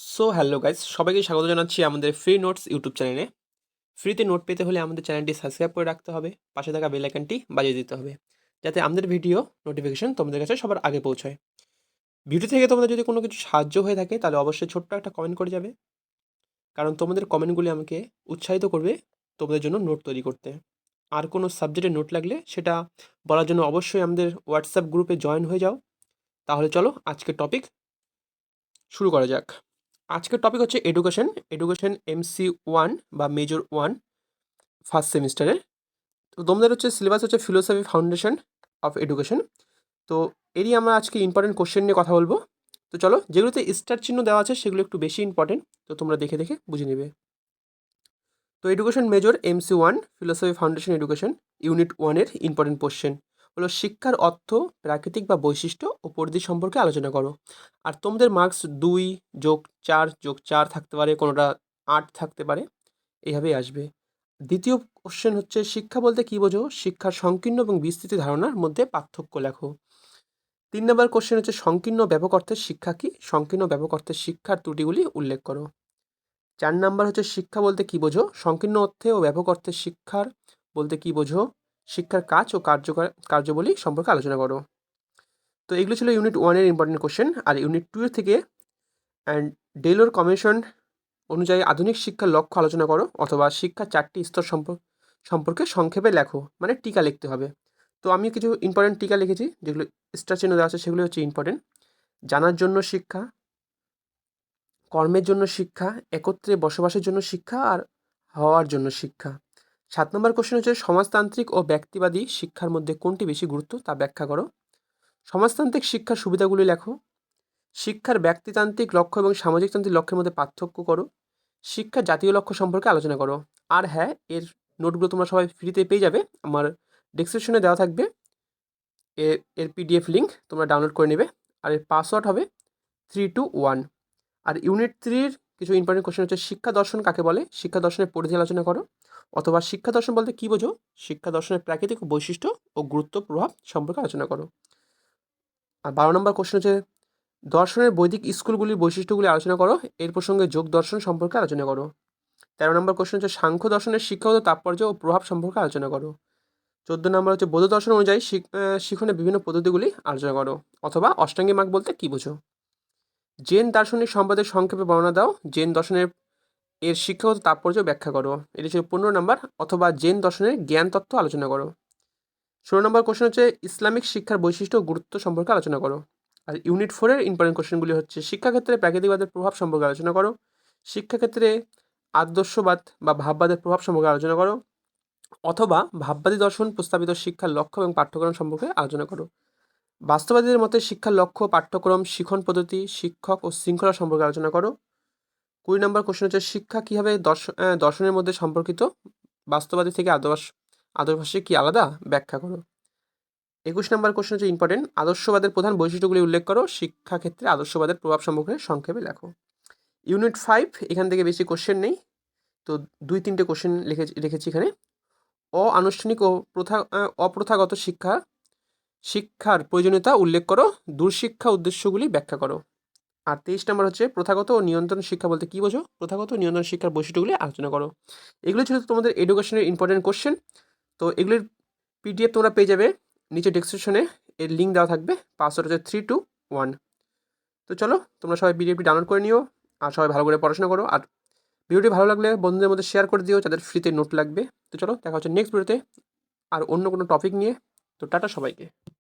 So hello guys সবাইকে স্বাগত জানাচ্ছি আমাদের ফ্রি নোটস ইউটিউব চ্যানেলে ফ্রিতে নোট পেতে হলে আমাদের চ্যানেলটি সাবস্ক্রাইব করে রাখতে হবে, পাশে থাকা বেল আইকনটি বাজিয়ে দিতে হবে, যাতে আমাদের ভিডিও নোটিফিকেশন তোমাদের কাছে সবার আগে পৌঁছায়। ভিডিও থেকে তোমাদের যদি কোনো কিছু সাহায্য হয়ে থাকে, তাহলে অবশ্যই ছোট্ট একটা কমেন্ট করে যাবে। কারণ তোমাদের কমেন্টগুলি আমাকে উৎসাহিত করবে তোমাদের জন্য নোট তৈরি করতে। আর কোনো সাবজেক্টের নোট লাগলে সেটা বলার জন্য অবশ্যই আমাদের হোয়াটসঅ্যাপ গ্রুপে জয়েন হয়ে যাও। তাহলে চলো আজকের টপিক শুরু করা যাক। আজকের টপিক হচ্ছে এডুকেশন এডুকেশন এমসি ওয়ান বা মেজর ওয়ান ফার্স্ট সেমিস্টারের তো তোমাদের হচ্ছে সিলেবাস হচ্ছে ফিলোসফি ফাউন্ডেশন অফ এডুকেশন তো এরই আমরা আজকে ইম্পর্টেন্ট কোশ্চেন নিয়ে কথা বলব। তো চলো, যেগুলোতে স্টার চিহ্ন দেওয়া আছে, সেগুলো একটু বেশি ইম্পর্টেন্ট তো তোমরা দেখে দেখে বুঝে নেবে। তো education major MC one philosophy foundation education unit ওয়ানের ইম্পর্টেন্ট কোশ্চেন হলো শিক্ষার অর্থ, প্রাকৃতিক বা বৈশিষ্ট্য ও পরিধি সম্পর্কে আলোচনা করো। আর তোমাদের মার্কস দুই যোগ চার যোগ চার থাকতে পারে, কোনোটা আট থাকতে পারে এইভাবেই আসবে। দ্বিতীয় কোশ্চেন হচ্ছে, শিক্ষা বলতে কী বোঝো? শিক্ষার সংকীর্ণ এবং বিস্তৃতি ধারণার মধ্যে পার্থক্য লেখো। তিন নম্বর কোশ্চেন হচ্ছে, সংকীর্ণ ব্যাপক অর্থের শিক্ষা কি? সংকীর্ণ ব্যাপক অর্থের শিক্ষার ত্রুটিগুলি উল্লেখ করো। চার নাম্বার হচ্ছে, শিক্ষা বলতে কী বোঝো? সংকীর্ণ অর্থে ও ব্যাপক অর্থের শিক্ষার বলতে কী বোঝো? শিক্ষার কাজ ও কার্যকর, কার্যবলী সম্পর্কে আলোচনা করো। তো এগুলো ছিল ইউনিট ওয়ানের ইম্পর্টেন্ট কোশ্চেন আর ইউনিট টু এর থেকে অ্যান্ড ডেলোর কমিশন অনুযায়ী আধুনিক শিক্ষার লক্ষ্য আলোচনা করো অথবা শিক্ষার চারটি স্তর সম্পর্ক সম্পর্কে সংক্ষেপে লেখো মানে টিকা লিখতে হবে। তো আমি কিছু ইম্পর্টেন্ট টিকা লিখেছি, যেগুলো স্টার চিহ্ন দেওয়া আছে সেগুলো হচ্ছে ইম্পর্টেন্ট জানার জন্য শিক্ষা, কর্মের জন্য শিক্ষা, একত্রে বসবাসের জন্য শিক্ষা আর হওয়ার জন্য শিক্ষা। সাত নম্বর কোশ্চেন হচ্ছে, সমাজতান্ত্রিক ও ব্যক্তিবাদী শিক্ষার মধ্যে কোনটি বেশি গুরুত্ব তা ব্যাখ্যা করো। সমাজতান্ত্রিক শিক্ষার সুবিধাগুলি লেখো। শিক্ষার ব্যক্তিতান্ত্রিক লক্ষ্য এবং সামাজিকতান্ত্রিক লক্ষ্যের মধ্যে পার্থক্য করো। শিক্ষার জাতীয় লক্ষ্য সম্পর্কে আলোচনা করো। আর হ্যাঁ এর নোটগুলো তোমরা সবাই ফ্রিতে পেয়ে যাবে। আমার ডিসক্রিপশনে দেওয়া থাকবে। এর এর পিডিএফ লিঙ্ক তোমরা ডাউনলোড করে নেবে। আর এর পাসওয়ার্ড হবে থ্রি টু ওয়ান আর ইউনিট থ্রির কিছু ইম্পর্টেন্ট কোশ্চেন হচ্ছে, শিক্ষা দর্শন কাকে বলে? শিক্ষা দর্শনের পরিধি আলোচনা করো। অথবা শিক্ষা দর্শন বলতে কী বোঝো? শিক্ষা দর্শনের প্রাকৃতিক বৈশিষ্ট্য ও গুরুত্ব প্রভাব সম্পর্কে আলোচনা করো। আর বারো নম্বর কোশ্চেন হচ্ছে, দর্শনের বৈদিক স্কুলগুলির বৈশিষ্ট্যগুলি আলোচনা করো, এর প্রসঙ্গে যোগ দর্শন সম্পর্কে আলোচনা করো। তেরো নম্বর কোশ্চেন হচ্ছে, সাংখ্য দর্শনের শিক্ষাগত তাৎপর্য ও প্রভাব সম্পর্কে আলোচনা করো। চোদ্দ নম্বর হচ্ছে, বৌদ্ধ দর্শন অনুযায়ী শিখনের বিভিন্ন পদ্ধতিগুলি আলোচনা করো, অথবা অষ্টাঙ্গী মার্গ বলতে কী বোঝো? জেন দার্শনিক সম্পদের সংক্ষেপে বর্ণনা দাও। জেন দর্শনের এর শিক্ষাগত তাৎপর্য ব্যাখ্যা করো। এটি ছিল পনেরো নম্বর অথবা জেন দর্শনের জ্ঞান তত্ত্ব আলোচনা করো। ষোলো নম্বর কোশ্চেন হচ্ছে ইসলামিক শিক্ষার বৈশিষ্ট্য গুরুত্ব সম্পর্কে আলোচনা করো। আর ইউনিট ফোরের ইম্পর্টেন্ট কোশ্চেনগুলি হচ্ছে শিক্ষাক্ষেত্রে প্রাকৃতিকবাদের প্রভাব সম্পর্কে আলোচনা করো। শিক্ষাক্ষেত্রে আদর্শবাদ বা ভাববাদের প্রভাব সম্পর্কে আলোচনা করো। অথবা ভাববাদী দর্শন প্রস্তাবিত শিক্ষার লক্ষ্য এবং পাঠ্যক্রম সম্পর্কে আলোচনা করো। বাস্তবাদীদের মতে শিক্ষার লক্ষ্য পাঠ্যক্রম শিখন পদ্ধতি, শিক্ষক ও শৃঙ্খলা সম্পর্কে আলোচনা করো। কুড়ি নম্বর কোশ্চেন হচ্ছে, শিক্ষা কীভাবে দর্শনের মধ্যে সম্পর্কিত? বাস্তবাদী থেকে আদর্শ আদর্শে কি আলাদা? ব্যাখ্যা করো। একুশ নম্বর কোশ্চেন হচ্ছে ইম্পর্টেন্ট আদর্শবাদের প্রধান বৈশিষ্ট্যগুলি উল্লেখ করো। শিক্ষাক্ষেত্রে আদর্শবাদের প্রভাব সম্পর্কে সংক্ষেপে লেখো। ইউনিট ফাইভ এখান থেকে বেশি কোশ্চেন নেই। তো দুই তিনটে কোশ্চেন লিখে রেখেছি এখানে। অআনুষ্ঠানিক ও প্রথা অপ্রথাগত শিক্ষা, শিক্ষার প্রয়োজনীয়তা উল্লেখ করো। দূরশিক্ষা উদ্দেশ্যগুলি ব্যাখ্যা করো। আর তেইশ নম্বর হচ্ছে প্রথাগত ও নিয়ন্ত্রণ শিক্ষা বলতে কী বোঝো? প্রথাগত নিয়ন্ত্রণ শিক্ষার বৈশিষ্ট্যগুলি আলোচনা করো। এগুলো ছিল তোমাদের এডুকেশনের ইম্পর্টেন্ট কোশ্চেন তো এগুলির পিডিএফ তোমরা পেয়ে যাবে নিচে ডিসক্রিপশনে এর লিঙ্ক দেওয়া থাকবে। পাসওয়ার্ড হচ্ছে থ্রি টু ওয়ান তো চলো, তোমরা সবাই পিডিএফটি ডাউনলোড করে নিও আর সবাই ভালো করে পড়াশোনা করো। আর ভিডিওটি ভালো লাগলে বন্ধুদের মধ্যে শেয়ার করে দিও, যাদের ফ্রিতে নোট লাগবে। তো চলো, দেখা হচ্ছে নেক্সট ভিডিওতে আর অন্য কোনো টপিক নিয়ে। তো টাটা সবাইকে।